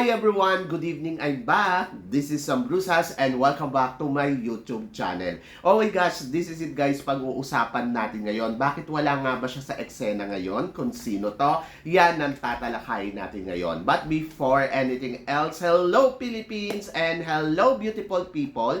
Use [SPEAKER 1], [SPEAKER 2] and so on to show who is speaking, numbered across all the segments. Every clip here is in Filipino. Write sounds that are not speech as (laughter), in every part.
[SPEAKER 1] Hi everyone! Good evening, I'm back. This is Sam Brusas and welcome back to my YouTube channel. Okay guys, this is it guys, pag-uusapan natin ngayon. Bakit wala nga ba siya sa eksena ngayon? Kung sino to? Yan ang tatalakayin natin ngayon. But before anything else, hello Philippines and hello beautiful people.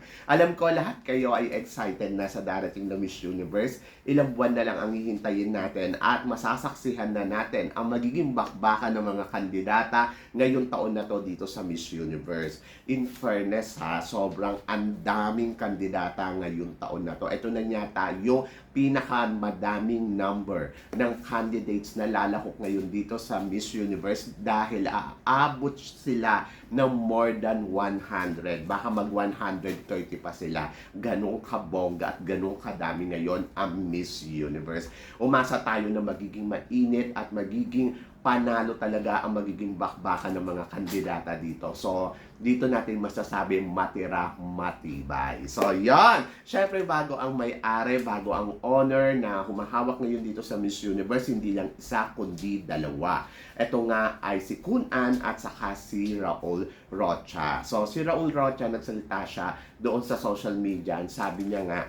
[SPEAKER 1] Alam ko lahat kayo ay excited na sa darating na Miss Universe. Ilang buwan na lang ang hihintayin natin at masasaksihan na natin ang magiging bakbakan ng mga kandidata ngayong taon na to dito sa Miss Universe. In fairness ha, sobrang ang daming kandidata ngayong taon na to. Ito na yata yung pinakamadaming number ng candidates na lalahok ngayon dito sa Miss Universe dahil aabot sila ng more than 100. Baka mag 130 pa sila. Ganong kabongga at ganong kadami ngayon ang Miss Universe. Umasa tayo na magiging mainit at magiging panalo talaga ang magiging bakbakan ng mga kandidata dito. So, dito natin masasabi matira matibay. So, yon. Syempre, bago ang may-ari, bago ang owner na humahawak ngayon dito sa Miss Universe, hindi lang isa, kundi dalawa. Ito nga ay si Kun An at saka si Raul Rocha. So, si Raul Rocha, nagsalita siya doon sa social media. Sabi niya nga,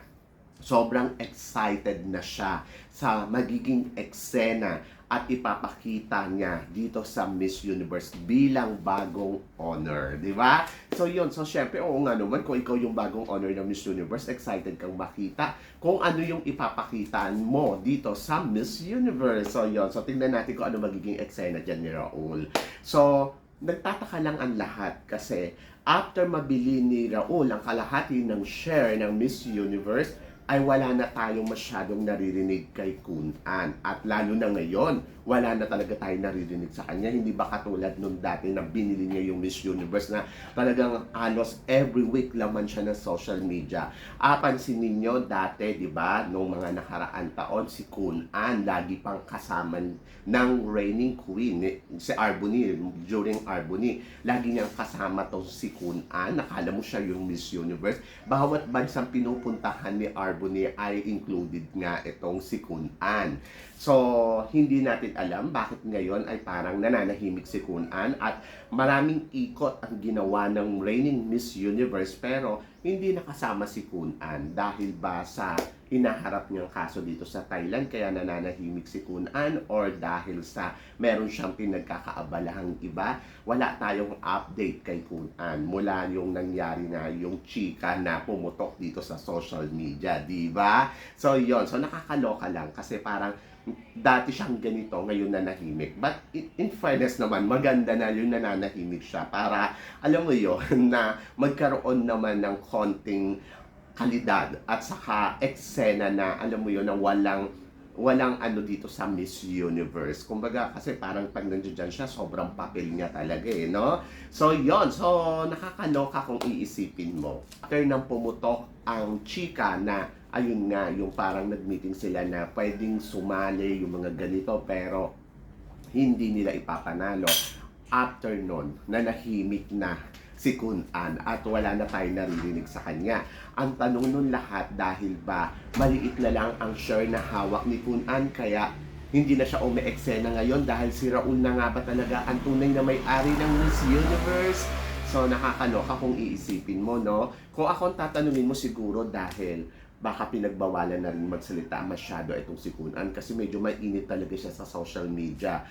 [SPEAKER 1] sobrang excited na siya sa magiging eksena at ipapakita niya dito sa Miss Universe bilang bagong honor, di ba? So yun, so syempre, oo nga naman, kung ikaw yung bagong honor ng Miss Universe, excited kang makita kung ano yung ipapakita mo dito sa Miss Universe. So yun, so tingnan natin kung ano magiging eksena dyan ni Raul. So, nagtataka lang ang lahat kasi after mabili ni Raul ang kalahati ng share ng Miss Universe, ay wala na tayong masyadong naririnig kay Kun An. At lalo na ngayon, wala na talaga tayong naririnig sa kanya. Hindi ba katulad nung dati na binili niya yung Miss Universe na talagang halos every week laman siya ng social media. Ah, pansinin ninyo dati, di ba, nung mga nakaraan taon, si Kun An lagi pang kasama ng reigning queen, si Arboni, during Arboni. Lagi niyang kasama to si Kun An. Nakala mo siya yung Miss Universe. Bawat bansang pinupuntahan ni Arboni ay included nga itong si Kun An. So, hindi natin alam bakit ngayon ay parang nananahimik si Kun An at maraming ikot ang ginawa ng reigning Miss Universe pero hindi nakasama si Kun An dahil ba sa hinaharap niyang kaso dito sa Thailand kaya nananahimik si Kun An or dahil sa meron siyang pinagkakaabalahang iba? Wala tayong update kay Kun An. Mula yung nangyari na yung chika na pumutok dito sa social media di ba? So yon so nakakaloka lang kasi parang dati siyang ganito, ngayon nanahimik. But in, fairness naman, maganda na yung nananahimik siya para, alam mo yon (laughs) na magkaroon naman ng konting kalidad at saka eksena na, alam mo yon na walang walang ano dito sa Miss Universe. Kumbaga, kasi parang pag nandiyan siya, sobrang papel niya talaga eh, no? So, yon So, nakakaloka kung iisipin mo. After nang pumutok ang chika na ayun nga, yung parang nag-meeting sila na pwedeng sumali yung mga ganito pero hindi nila ipapanalo. After nun, nanahimik na si Kun An at wala na tayo naririnig sa kanya. Ang tanong nun lahat dahil ba maliit na lang ang share na hawak ni Kun An kaya hindi na siya umi-eksena ngayon dahil si Raul na nga ba talaga ang tunay na may-ari ng Miss Universe? So nakakaloka kung iisipin mo, no? Kung akong tatanungin mo siguro dahil baka pinagbawalan na rin magsalita masyado itong si Kunan kasi medyo mainit talaga siya sa social media.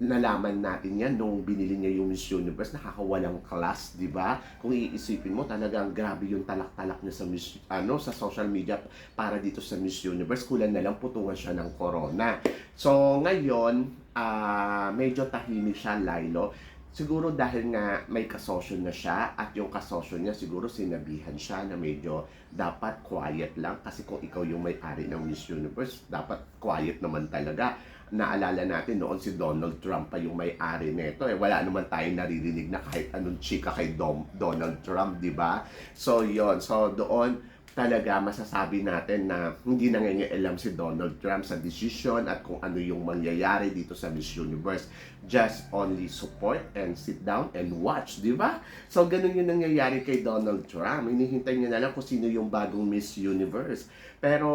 [SPEAKER 1] Nalaman natin yan nung binili niya yung Miss Universe, nakakawalang class, di ba? Kung iisipin mo, talagang grabe yung talak-talak niya sa Miss, ano, sa social media para dito sa Miss Universe. Kulang na lang putungan siya ng corona. So, ngayon, ah medyo tahimik siya, Lilo siguro dahil nga may kasosyo na siya at yung kasosyo niya siguro sinabihan siya na medyo dapat quiet lang kasi kung ikaw yung may-ari ng Miss Universe, dapat quiet naman talaga. naalala natin noon si Donald Trump pa yung may-ari nito eh wala naman tayong naririnig na kahit anong chika kay Dom, Donald Trump di ba so yon so doon talaga masasabi natin na hindi nangingialam si Donald Trump sa decision at kung ano yung mangyayari dito sa Miss Universe. Just only support and sit down and watch, di ba? So, ganun yung nangyayari kay Donald Trump. Hinihintay niya na lang kung sino yung bagong Miss Universe. Pero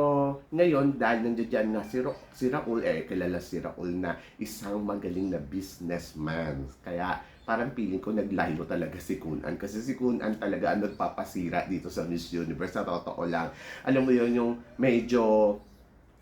[SPEAKER 1] ngayon, dahil nandiyan na si, Ra- si Raul, eh, kilala si Raul na isang magaling na businessman. Kaya parang feeling ko naglayo talaga si Kunan. Kasi si Kunan talaga ang nagpapasira dito sa Miss Universe. Sa totoo lang. Alam mo yun, yung medyo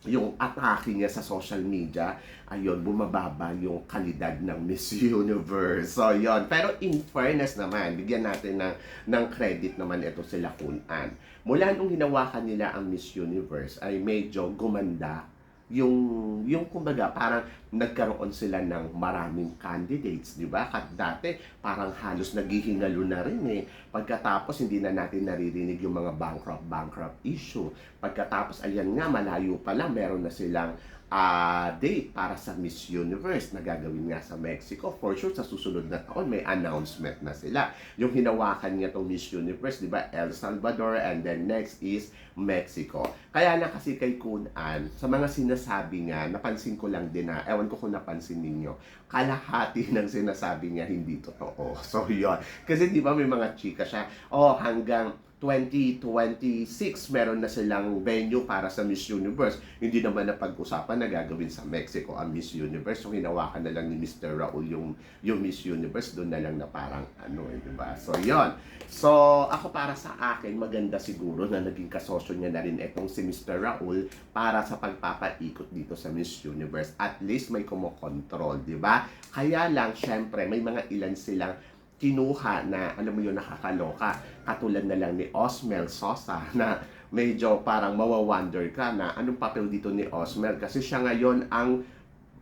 [SPEAKER 1] yung atake niya sa social media, ayun, bumababa yung kalidad ng Miss Universe. So, yon Pero in fairness naman, bigyan natin ng, ng credit naman ito sila Kunan. Mula nung hinawakan nila ang Miss Universe, ay medyo gumanda yung yung kumbaga parang nagkaroon sila ng maraming candidates, di ba? Kat dati parang halos naghihingalo na rin eh. Pagkatapos hindi na natin naririnig yung mga bankrupt bankrupt issue. Pagkatapos ayan nga malayo pa lang meron na silang ah, date para sa Miss Universe na gagawin nga sa Mexico. For sure, sa susunod na taon, may announcement na sila. Yung hinawakan niya tong Miss Universe, di ba? El Salvador and then next is Mexico. Kaya na kasi kay Kun An, sa mga sinasabi niya, napansin ko lang din na, ewan ko kung napansin ninyo, kalahati (laughs) ng sinasabi niya hindi totoo. (laughs) So, yun. Kasi di ba may mga chika siya, oh, hanggang 2026 meron na silang venue para sa Miss Universe. Hindi naman na pag-usapan na gagawin sa Mexico ang Miss Universe. So hinawakan na lang ni Mr. Raul yung, yung Miss Universe. Doon na lang na parang ano eh, di ba? So yon So ako para sa akin, maganda siguro na naging kasosyo niya na rin itong si Mr. Raul para sa pagpapaikot dito sa Miss Universe. At least may kumokontrol, di ba? Kaya lang, syempre, may mga ilan silang kinuha na, alam mo yun, nakakaloka. Katulad na lang ni Osmel Sosa (laughs) na medyo parang mawawonder ka na anong papel dito ni Osmel kasi siya ngayon ang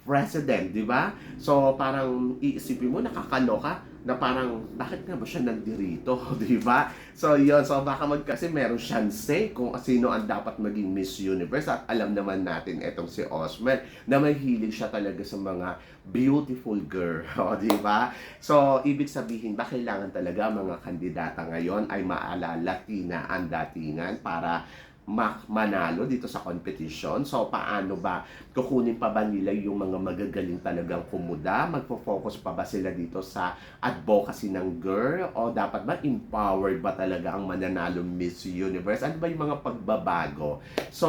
[SPEAKER 1] president, di ba? So parang iisipin mo, nakakaloka na parang bakit nga ba siya nandirito, (laughs) di ba? So yun, so baka mag kasi meron siyang say kung sino ang dapat maging Miss Universe at alam naman natin etong si Osmel na may hilig siya talaga sa mga beautiful girl, (laughs) o, di ba? So ibig sabihin ba kailangan talaga mga kandidata ngayon ay maalala Tina ang datingan para ma- manalo dito sa competition. So, paano ba? Kukunin pa ba nila yung mga magagaling talagang kumuda? Magpo-focus pa ba sila dito sa advocacy ng girl? O dapat ba empowered ba talaga ang mananalo Miss Universe? Ano ba yung mga pagbabago? So,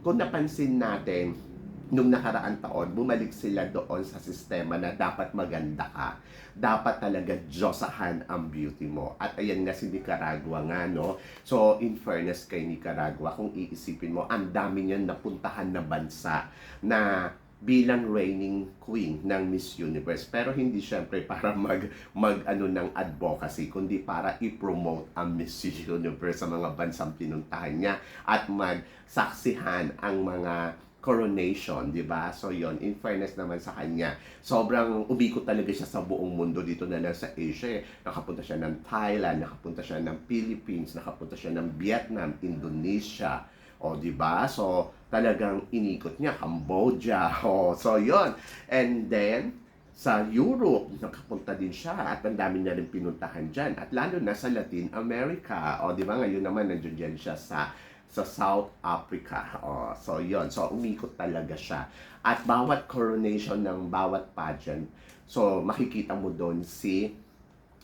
[SPEAKER 1] kung napansin natin, nung nakaraan taon, bumalik sila doon sa sistema na dapat maganda ka. Dapat talaga Diyosahan ang beauty mo. At ayan nga si Nicaragua nga, no? So, in fairness kay Nicaragua, kung iisipin mo, ang dami niyan napuntahan na bansa na bilang reigning queen ng Miss Universe pero hindi syempre para mag mag ano ng advocacy kundi para i-promote ang Miss Universe sa mga bansang pinuntahan niya at magsaksihan ang mga coronation, di ba? So yon in fairness naman sa kanya, sobrang umikot talaga siya sa buong mundo dito na lang sa Asia. eh. Nakapunta siya ng Thailand, nakapunta siya ng Philippines, nakapunta siya ng Vietnam, Indonesia, o di ba? So talagang inikot niya Cambodia. (laughs) O so yon. And then sa Europe, nakapunta din siya at ang dami niya rin pinuntahan dyan. At lalo na sa Latin America. O di ba ngayon naman nandiyan dyan siya sa sa South Africa. Oh, so yon So umikot talaga siya. At bawat coronation ng bawat pageant, so makikita mo doon si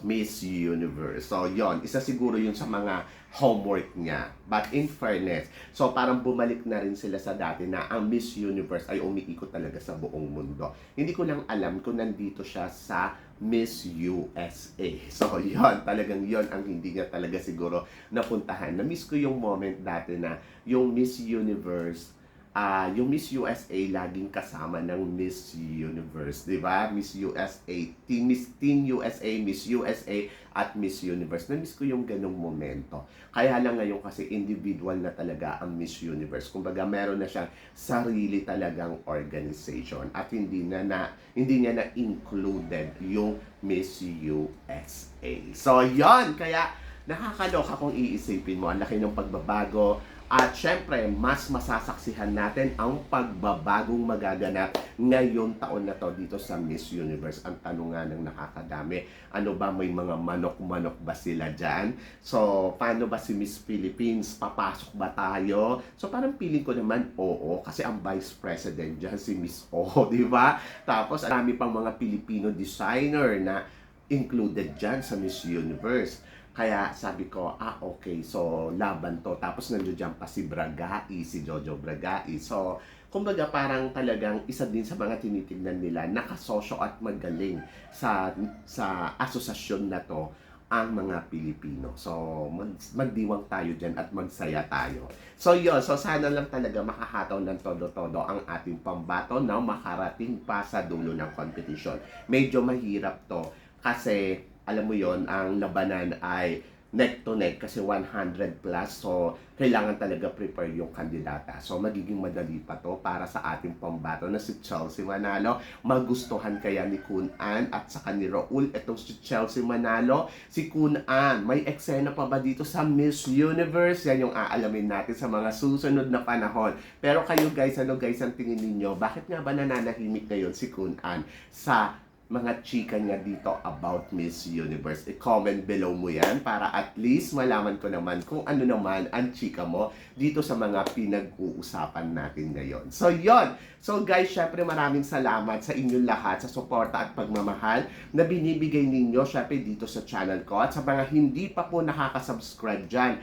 [SPEAKER 1] Miss Universe. So yon isa siguro yun sa mga homework niya. But in fairness, so parang bumalik na rin sila sa dati na ang Miss Universe ay umiikot talaga sa buong mundo. Hindi ko lang alam kung nandito siya sa Miss USA. So, yon talagang yon ang hindi niya talaga siguro napuntahan. Na-miss ko yung moment dati na yung Miss Universe, ah yung Miss USA laging kasama ng Miss Universe, di ba? Miss USA, Teen, Miss Teen USA, Miss USA, at Miss Universe. Na-miss ko yung ganong momento. Kaya lang ngayon kasi individual na talaga ang Miss Universe. Kumbaga meron na siyang sarili talagang organization at hindi na, na hindi niya na included yung Miss USA. So, yon Kaya nakakaloka kung iisipin mo. Ang laki ng pagbabago At syempre, mas masasaksihan natin ang pagbabagong magaganap ngayong taon na to dito sa Miss Universe. Ang tanong nga ng nakakadami, ano ba may mga manok-manok ba sila dyan? So, paano ba si Miss Philippines? Papasok ba tayo? So, parang feeling ko naman, oo. Kasi ang Vice President dyan, si Miss O, (laughs) di ba? Tapos, marami pang mga Filipino designer na included dyan sa Miss Universe. Kaya sabi ko, ah okay, so laban to. Tapos nandiyo dyan pa si Bragai, si Jojo Bragai. So, kumbaga parang talagang isa din sa mga tinitingnan nila, nakasosyo at magaling sa sa asosasyon na to ang mga Pilipino. So, mag, magdiwang tayo dyan at magsaya tayo. So, yun. So, sana lang talaga makahataw ng todo-todo ang ating pambato na makarating pa sa dulo ng competition. Medyo mahirap to kasi alam mo yon ang labanan ay neck to neck kasi 100 plus. So kailangan talaga prepare yung kandidata. So magiging madali pa to para sa ating pambato na si Chelsea Manalo. Magustuhan kaya ni Kun An at saka ni Raul itong si Chelsea Manalo? Si Kun An may eksena pa ba dito sa Miss Universe? Yan yung aalamin natin sa mga susunod na panahon. Pero kayo guys ano guys ang tingin ninyo? Bakit nga ba nananahimik ngayon si Kun An sa mga chika niya dito about Miss Universe. I-comment below mo yan para at least malaman ko naman kung ano naman ang chika mo dito sa mga pinag-uusapan natin ngayon. So, yon So, guys, syempre maraming salamat sa inyong lahat sa suporta at pagmamahal na binibigay ninyo syempre dito sa channel ko. At sa mga hindi pa po nakaka-subscribe dyan,